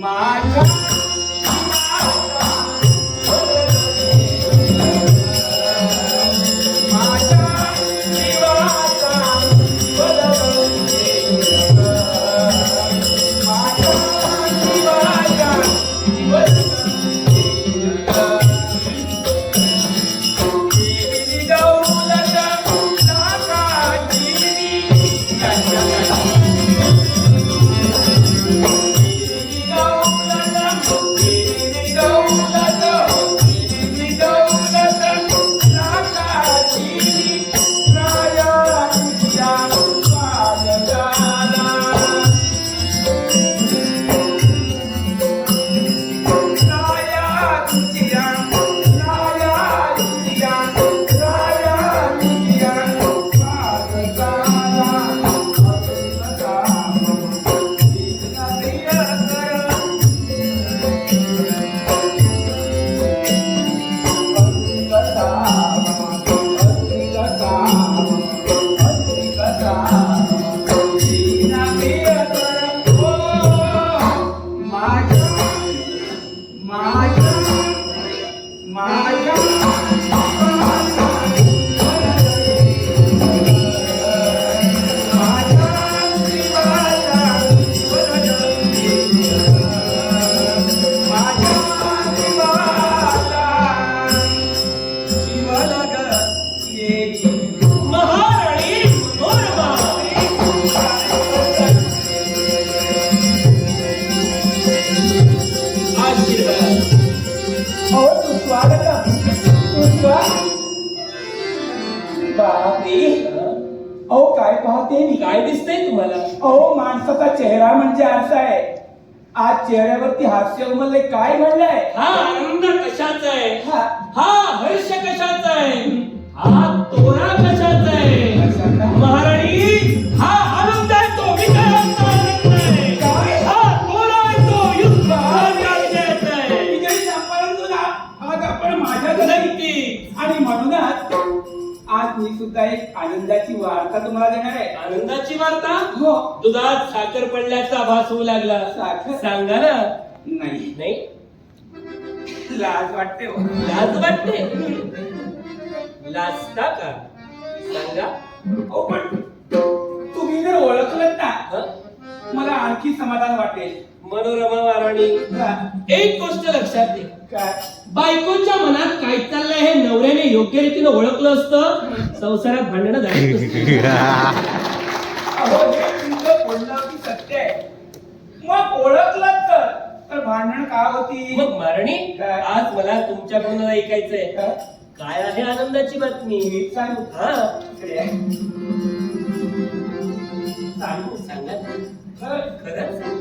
My God. अहो काय पाहते मी? काय दिसतंय तुम्हाला? अहो माणसाचा चेहरा म्हणजे असा आहे. आज चेहऱ्यावरती हास्य उमलले काय घडलंय? हा आनंद कशाचा आहे? हा. हा हर्ष कशाचा आहे? हा तोरा कशाचा आहे? महाराणी सुद्धा एक आनंदाची वार्ता तुम्हाला देणार आहे. आनंदाची वार्ता? हो. दुधात साखर पडल्याचा भास होऊ लागला. साखर? सांगा ना. नाही. नाही? लाज वाटते हो. लाज वाटते? लाजता का? सांगा. अहो, पण तुम्ही जर ओळखलं ना हं? मला आणखी समाधान वाटेल. मनोरमा हा, एक गोष्ट लक्षात घे काय? बायकोच्या मनात काय चाललंय हे नवऱ्याने योग्य रीतीने ओळखलं असतं? संसारात भांडणं झाली. अहो तुमचं बोलणं की सत्य आहे मग ओळखलं तर तर भांडण का होती मग महाराणी काय? आज मला तुमच्याकडून ऐकायचंय काय? काय आहे आनंदाची बातमी मी सांगू हा इकडे आहे. सांगू सांगा खरं? खरंच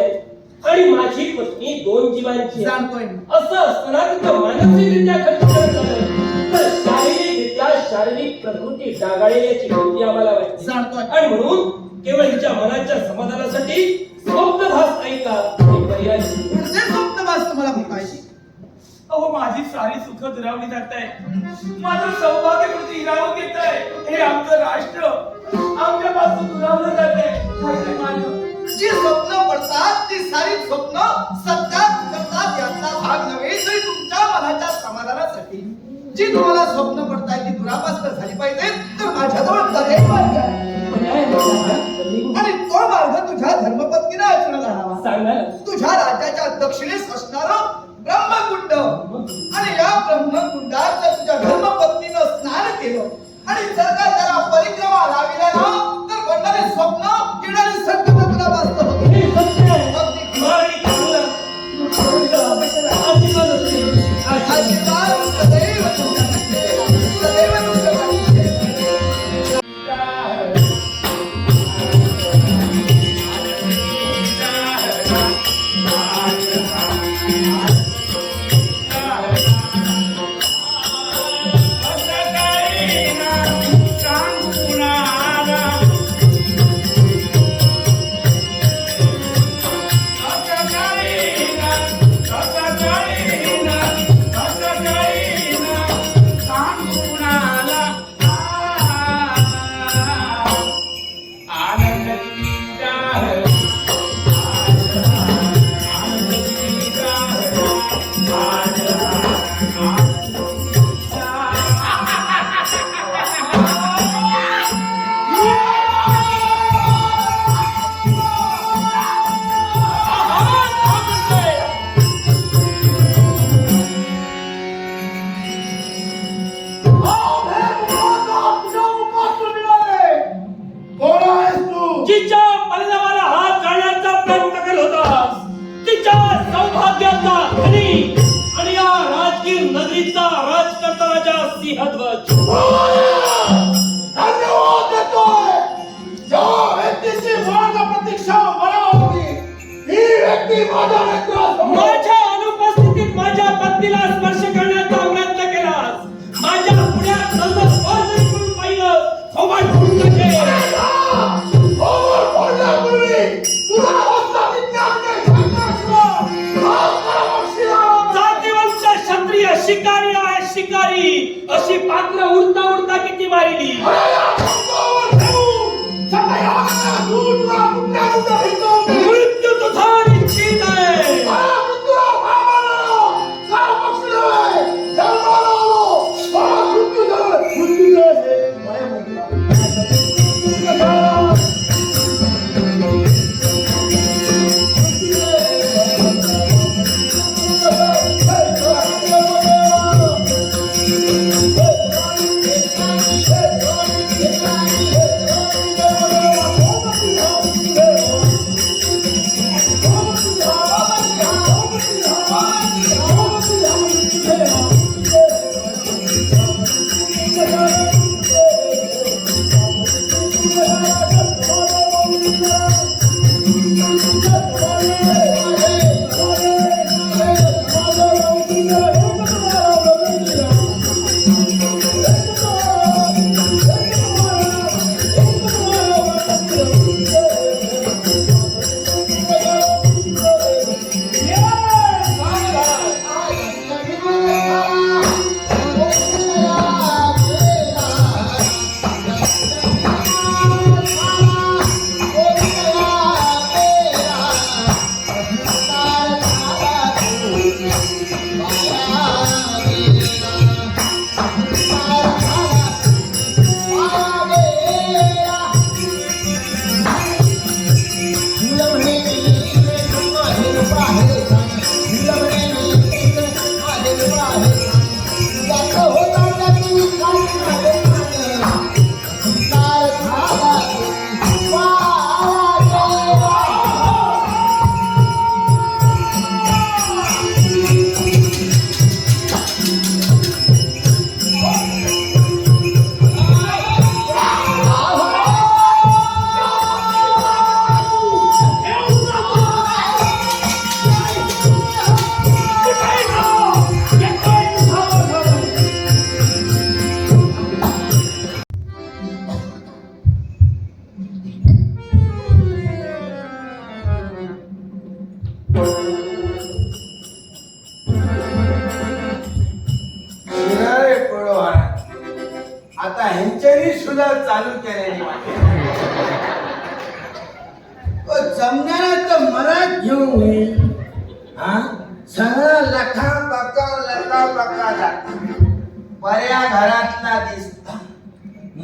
आहे आणि माझी पत्नी दोन जीवांची आहे. असं असताना तिथं मानसिकरित्या झालंय तर शारीरिकरित्या शारीरिक प्रकृती डागाळण्याची भीती आम्हाला वाटते. आणि म्हणून केवळ तिच्या मनाच्या समाधानासाठी स्वप्नभास ऐका हे पर्याय नाही. स्वप्नवास तुम्हाला अहो माझी सारी सुख दुरावली जात आहे माझं सौभाग्य कृती हिरावून घेत आहे हे आमचं राष्ट्र आमच्यापासून दुरावलं जात आहे जी स्वप्न पडतात ती सारी स्वप्न सत्यात उतरतात यातला भाग नव्हे तरी तुमच्या मनाच्या समाधानासाठी. जी तुम्हाला स्वप्न पडताय ती माझ्या अनुपस्थितीत माझ्या पत्नीला स्पर्श करण्याचा प्रयत्न केलास माझ्या पुण्यात स्पर्श करून पाहिलं. थोबाड म्हणजे- शिकारी आहे शिकारी. अशी पात्र उडता उडता किती मारिली?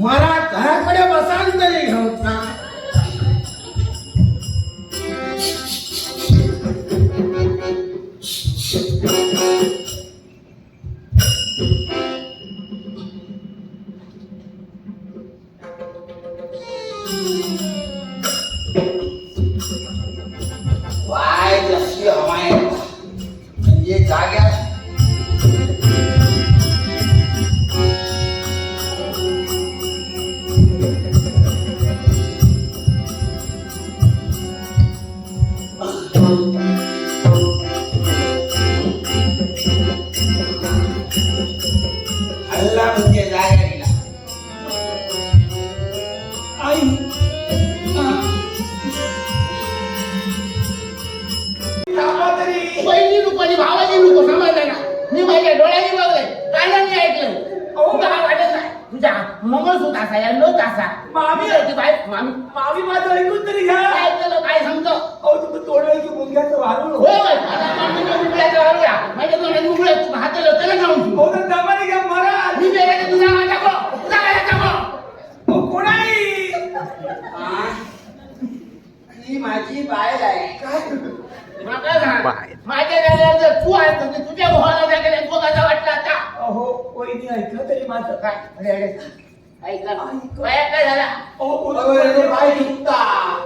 मरा घराकडे बसान तरी घेऊन ना ही आहे काय? मला सांग माझ्या जर तू आहेस तर तुझ्या भावाला जागेला तो कसा वाटला आता? अहो ऐकलं तरी माझं. काय? अरे, अरे. ऐकलं बाया काय झाला अहो बोलू. बाई दुखता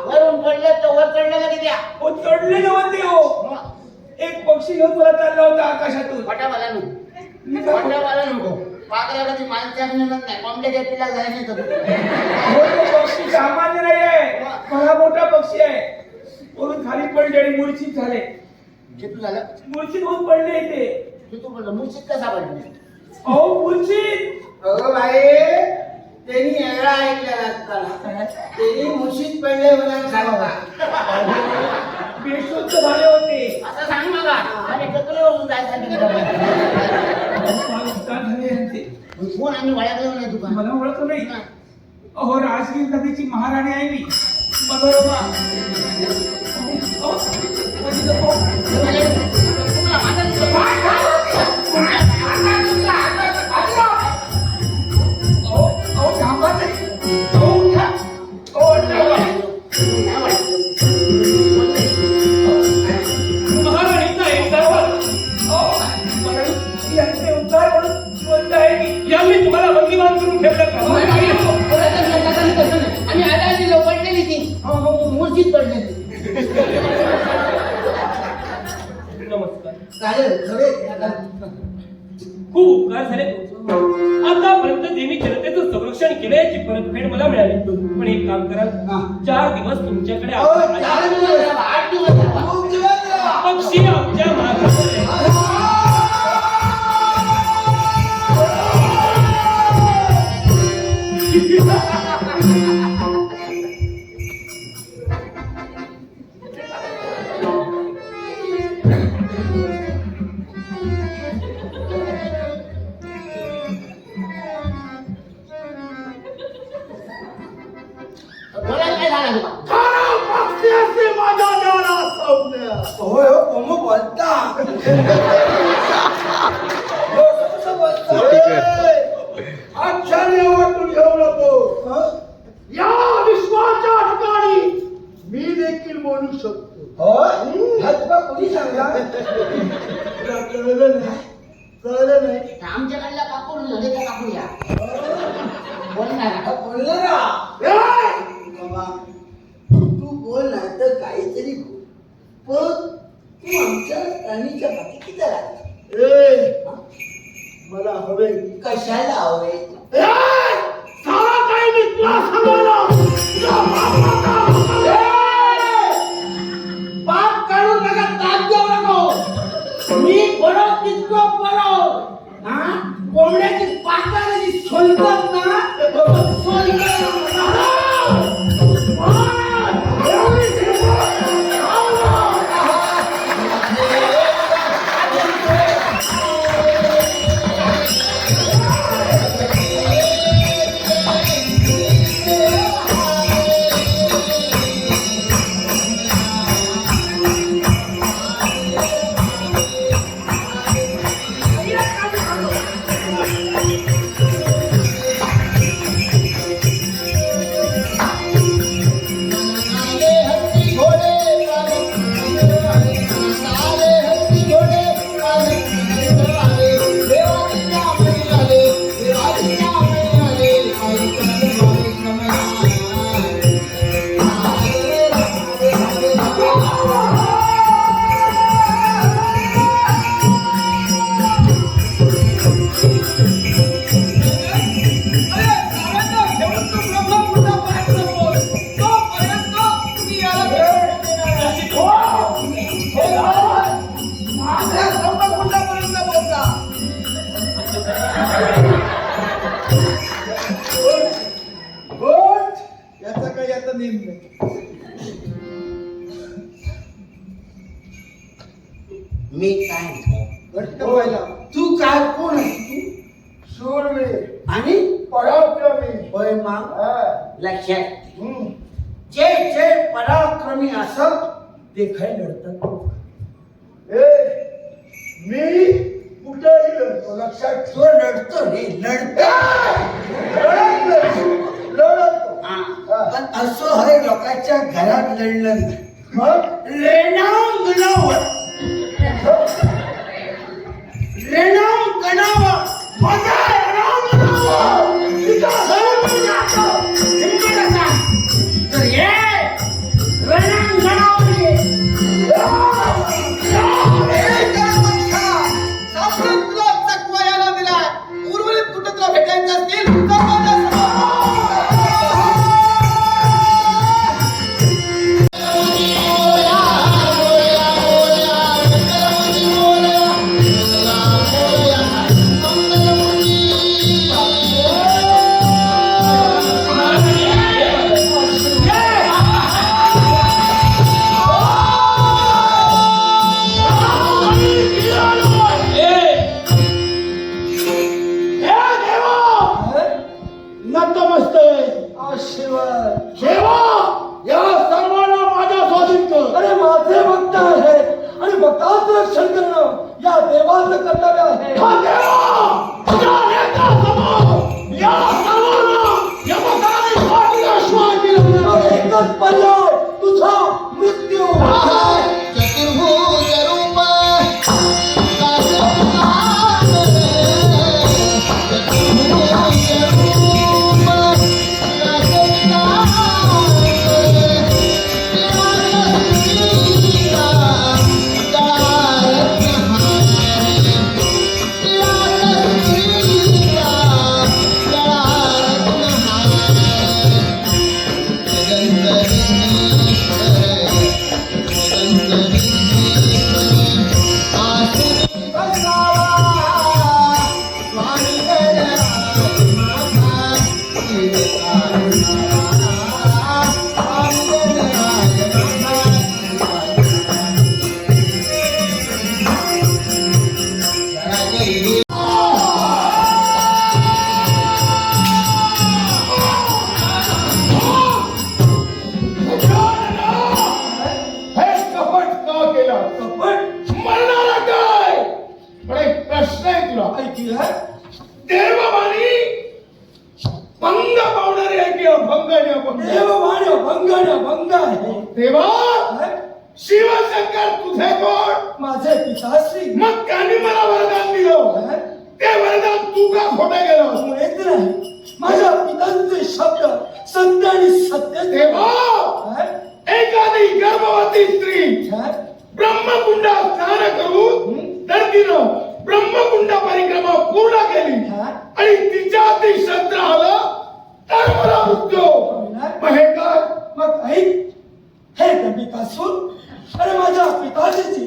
वरून पडलं तर वर चढलं लगेच या. अहो, चढले नव्हते हो. एक पक्षी घेऊन मला चालला होता आकाशातून. वाटावाला नको. वाटावाला नको. पाकऱ्या कधी माणसाने म्हणत नाही. कोंबड्याच्या पिला जायला नाही तर तो पक्षी सामान्य नाही आहे मला मोठा पक्षी आहे. वरून खाली पडले आणि मूर्छित झाले. किती मूर्छित होऊन पडले ते किती म्हणलं मुर्शीत कसा पडले? अहो मूर्छित अगं बाई त्यांनी एवढा ऐकलेला त्यांनी मुशीत पडले म्हणून सांगा बा. बेशुद्ध झाले होते. असं सांग मला आणि टकल्यावरून जायचं कोण आम्ही वळखलं नाही तुम्हाला मला ओळखलं नाही. अहो राजगीर नदीची महाराणी आहे मी. Madoro pa. Oh, oh, masih tepok. Ayo. झाले. आतापर्यंत जे मी जनतेचं संरक्षण केलं याची परतफेड मला मिळाली. पण एक काम करा. चार दिवस तुमच्याकडे मी काय घट्ट व्हायला तू काय कोण आहे तू? सूरवीर आणि? पराक्रमी. होय मा. लक्षात जे जे पराक्रमी असत ते खरे असो हय लोकांच्या घरात लढलं मग? लेणा दिला अभंग देवा शिवशंकर तुझे कोण? माझे पिताश्री. मग त्याने मला वरदान दिलं. ते वरदान तू का खोटं गेलं माहीत नाही. माझ्या पितांचे शब्द सत्य आणि सत्य देवा एखादी गर्भवती स्त्री ब्रह्मकुंडा स्नान करून तर तिनं ब्रह्मकुंड परिक्रमा पूर्ण केली. आणि तिच्या ती शस्त्र आलं. मला उद्योग. मग हे मग ऐक हे कमी कासून अरे माझ्या पिताजीची.